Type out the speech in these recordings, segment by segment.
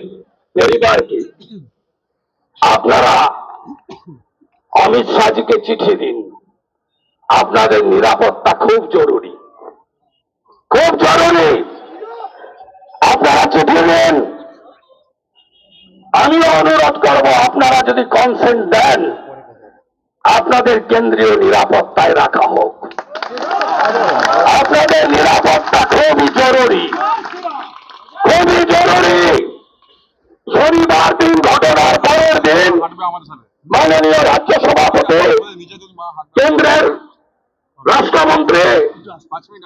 বোনের পরিবারকে। আপনারা অমিত শাহজিকে চিঠি দিন। আপনাদের নিরাপত্তা খুব জরুরি। খুব জরুরি। আপনারা চিঠি দিন। আমিও অনুরোধ করব, আপনারা যদি কনসেন্ট দেন, আপনাদের কেন্দ্রীয় নিরাপত্তায় রাখা হোক। আপনাদের নিরাপত্তা খুবই জরুরি। খুবই জরুরি। শনিবার দিন ঘটনার পরের দিন মাননীয় রাজ্য সভাপতি কেন্দ্রের রাষ্ট্রমন্ত্রী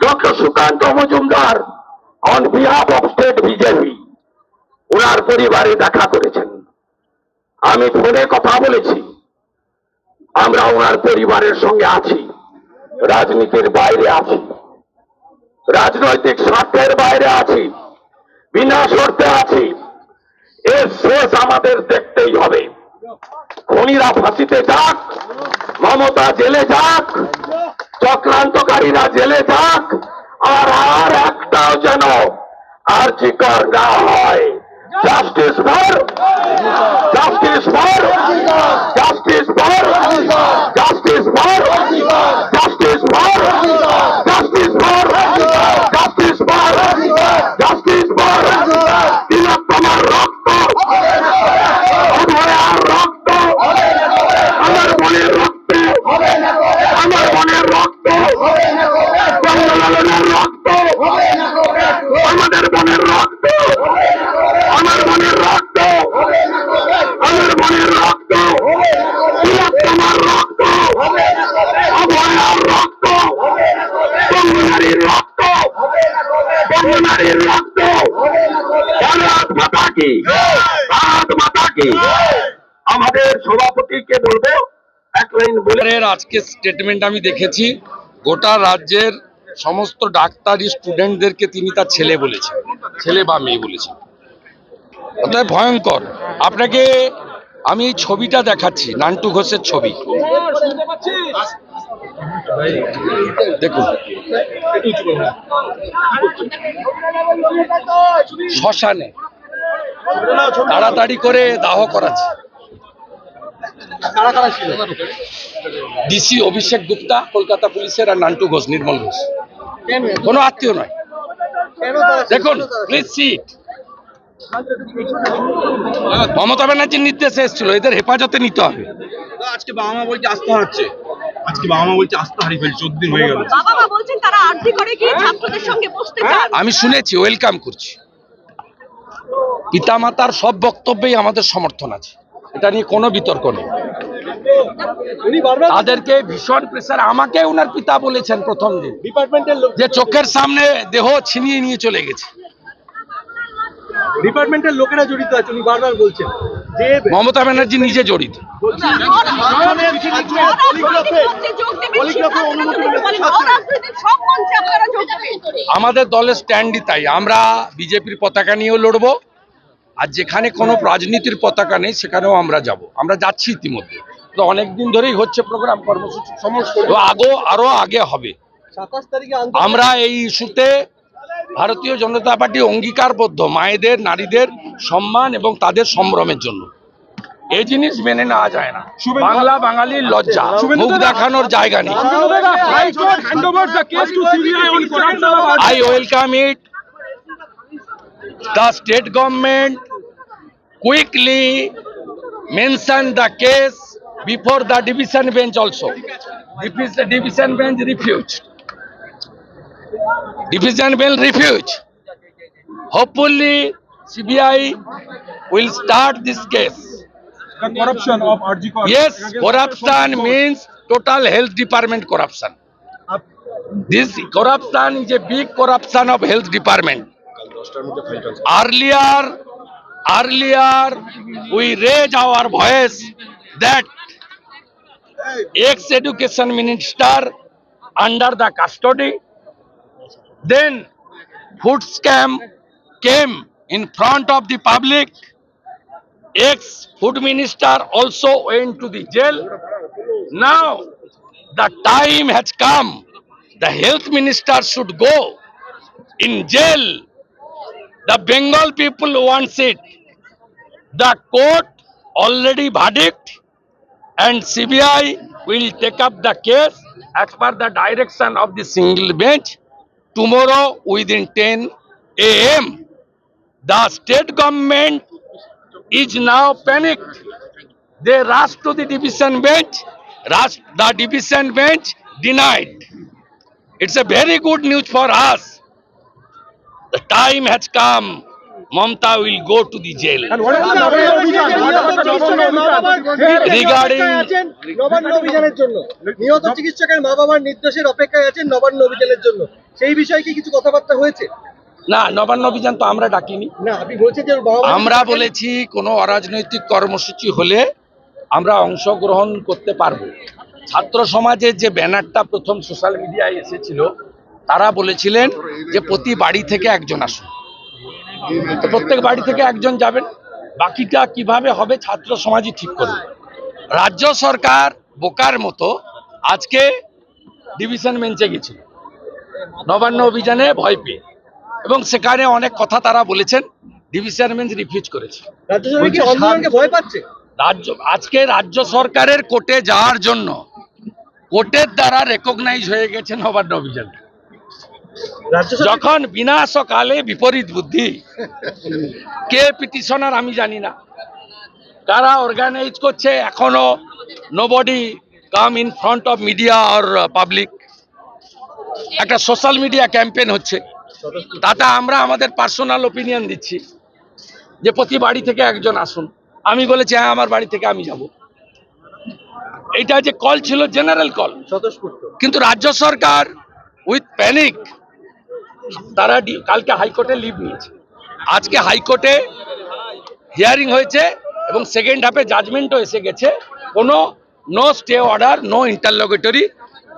doctor Sukanta Majumdar on behalf of state BJP ওনার পরিবারে দেখা করেছেন। আমি ফোনে কথা বলেছি। আমরা ওনার পরিবারের সঙ্গে আছি। রাজনীতির বাইরে আছি। রাজনৈতিক স্বার্থের বাইরে আছি। বিনা শর্তে আছি। এর শেষ আমাদের দেখতেই হবে। খনিরা ফাঁসিতে যাক, মমতা জেলে যাক, চক্রান্তকারীরা জেলে যাক, আর আর একটাও যেন আর চিকর না হয়। Justice for justice for justice for justice for justice for justice for justice for তিলোত্তমার রক্ত অভয়ার রক্ত আমার মনের রক্ত আমার মনের রক্ত বঙ্গলালনের রক্ত আমাদের মনের রক্ত। আমার মনের রক্ত। আমার মনের রক্ত। তিলোত্তমার রক্ত। অভয়ার রক্ত। বঙ্গনারীর রক্ত। বঙ্গনারীর রক্ত। ভারত মাতা কি? ভারত মাতা কি? আমাদের সভাপতিকে বলব, এক লাইন বলে আজকে স্টেটমেন্ট আমি দেখেছি, গোটা রাজ্যের সমস্ত ডাক্তারি স্টুডেন্টদেরকে তিনি তার ছেলে বলেছেন। ছেলে বা মেয়ে বলেছেন। অর্থাৎ ভয়ঙ্কর। আপনাকে আমি এই ছবিটা দেখাচ্ছি, নান্টু ঘোষের ছবি। দেখুন। শ্মশানে। তাড়াতাড়ি করে দাহ করাচ্ছে। ডিসি অভিষেক গুপ্তা, কলকাতা পুলিশের আর নান্টু ঘোষ, নির্মল ঘোষ। কোনো আত্মীয় নয়। দেখুন প্লিজ সিট মমতা ব্যানার্জির নির্দেশে এসেছিল এদের হেফাজতে নিতে হবে। আজকে বাবা মা বলছে আস্থা হারছে আজকে বাবা মা বলছে আস্থা হারিয়ে ফেলছে চোদ্দ দিন হয়ে গেল। বাবা মা বলছেন তারা আর্থি করে গিয়ে ছাত্রদের সঙ্গে বসতে চান। আমি শুনেছি ওয়েলকাম করছি। পিতামাতার সব বক্তব্যেই আমাদের সমর্থন আছে। এটা নিয়ে কোনো বিতর্ক নেই। তাদেরকে ভীষণ প্রেসার আমাকে ওনার পিতা বলেছেন প্রথম দিন ডিপার্টমেন্টের লোক যে চোখের সামনে দেহ ছিনিয়ে নিয়ে চলে গেছে ডিপার্টমেন্টের লোকেরা জড়িত আছে উনি বারবার বলছেন যে মমতা ব্যানার্জি নিজে জড়িত আমাদের দলের স্ট্যান্ডই তাই আমরা বিজেপির পতাকা নিয়েও লড়বো আর যেখানে কোনো রাজনীতির পতাকা নেই সেখানেও আমরা যাব আমরা যাচ্ছি ইতিমধ্যে তো অনেকদিন ধরেই হচ্ছে প্রোগ্রাম কর্মসূচি সমস্ত। আগো আরও আগে হবে। সাতাশ তারিখে আমরা এই ইস্যুতে ভারতীয় জনতা পার্টি অঙ্গীকারবদ্ধ মায়েদের নারীদের সম্মান এবং তাদের সম্ভ্রমের জন্য। এই জিনিস মেনে নেওয়া যায় না। বাংলা বাঙালির লজ্জা। মুখ দেখানোর জায়গা নেই। welcome it. The state government quickly mention the case. Before the division bench also. Divis- Division bench refused. Division bench refused. Hopefully, CBI will start this case. The corruption of RG Yes, corruption means total health department corruption. This corruption is a big corruption of health department. Earlier, earlier we raised our voice that ex-education minister under the custody, then food scam came in front of the public ex-food minister also went to the jail. Now, the time has come. The health minister should go in jail. The Bengal people wants it. The court already verdict and CBI will take up the case as per the direction of the single bench tomorrow within 10 a.m. The state government is now panicked. They rushed to the division bench. Rush, the division bench denied. It's a very good news for us. The time has come. Mamta will go to the jail. Regarding Nabanna অভিযানের জন্য নিহত চিকিৎসকের মা বাবার নির্দেশের অপেক্ষায় আছেন নবান্ন অভিযানের জন্য। সেই বিষয়ে কি কিছু কথাবার্তা হয়েছে? না নবান্ন অভিযান তো আমরা ডাকিনি। আমরা বলেছি কোনো অরাজনৈতিক কর্মসূচি হলে আমরা অংশগ্রহণ করতে পারব। ছাত্র সমাজের যে ব্যানারটা প্রথম সোশ্যাল মিডিয়ায় এসেছিল তারা বলেছিলেন যে প্রতি বাড়ি থেকে একজন আসুন। তো প্রত্যেক বাড়ি থেকে একজন যাবেন। বাকিটা কীভাবে হবে ছাত্র সমাজই ঠিক করবে। রাজ্য সরকার বোকার মতো আজকে ডিভিশন বেঞ্চে গেছিল। নবান্ন অভিযানে ভয় পেয়ে। এবং সেখানে অনেক কথা তারা বলেছেন ডিভিশন বেঞ্চ রিফিউজ করেছে। রাজ্য পাচ্ছে? রাজ্য আজকে রাজ্য সরকারের কোর্টে যাওয়ার জন্য কোর্টের দ্বারা রেকগনাইজ হয়ে গেছে নবান্ন অভিযান যখন বিনাশকালে বিপরীত বুদ্ধি কে পিটিশনার আমি জানি না। কারা অর্গানাইজ করছে এখনও nobody come in front of media or public একটা সোশ্যাল মিডিয়া ক্যাম্পেন হচ্ছে। তাতে আমরা আমাদের পার্সোনাল ওপিনিয়ন দিচ্ছি যে প্রতি বাড়ি থেকে একজন আসুন। আমি বলেছি হ্যাঁ আমার বাড়ি থেকে আমি যাব। এইটা যে কল ছিল জেনারেল কল কিন্তু রাজ্য সরকার উইথ প্যানিক তারা কালকে হাইকোর্টে লিভ নিয়েছে। আজকে হাইকোর্টে হিয়ারিং হয়েছে এবং সেকেন্ড হাফে জাজমেন্টও এসে গেছে। কোনো no stay order no interlocutory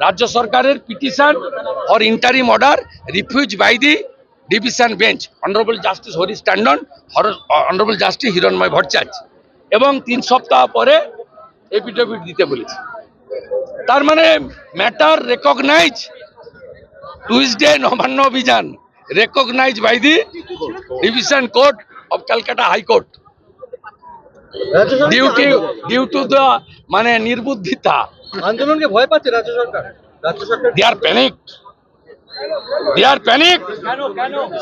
রাজ্য সরকারের petition for interim order refuse by the division bench honourable justice Harish Tandon honourable justice Hiranmay Bhattacharya এবং তিন সপ্তাহ পরে এপিডেভিট দিতে বলেছে। তার মানে ম্যাটার রেকগনাইজ টুইসডে নবান্ন অভিযান recognise by the division court of Calcutta high court due to due to the মানে নির্বুদ্ধিতা। আন্দোলনকে ভয় পাচ্ছে রাজ্য সরকার। রাজ্য সরকার দে আর প্যানিক দে আর প্যানিক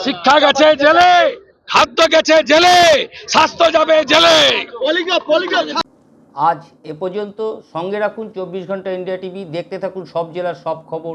শিক্ষা গেছে জেলে খাদ্য গেছে জেলে স্বাস্থ্য যাবে জেলে। আজ এ পর্যন্ত সঙ্গে রাখুন চব্বিশ ঘণ্টা ইন্ডিয়া টিভি দেখতে থাকুন সব জেলার সব খবর।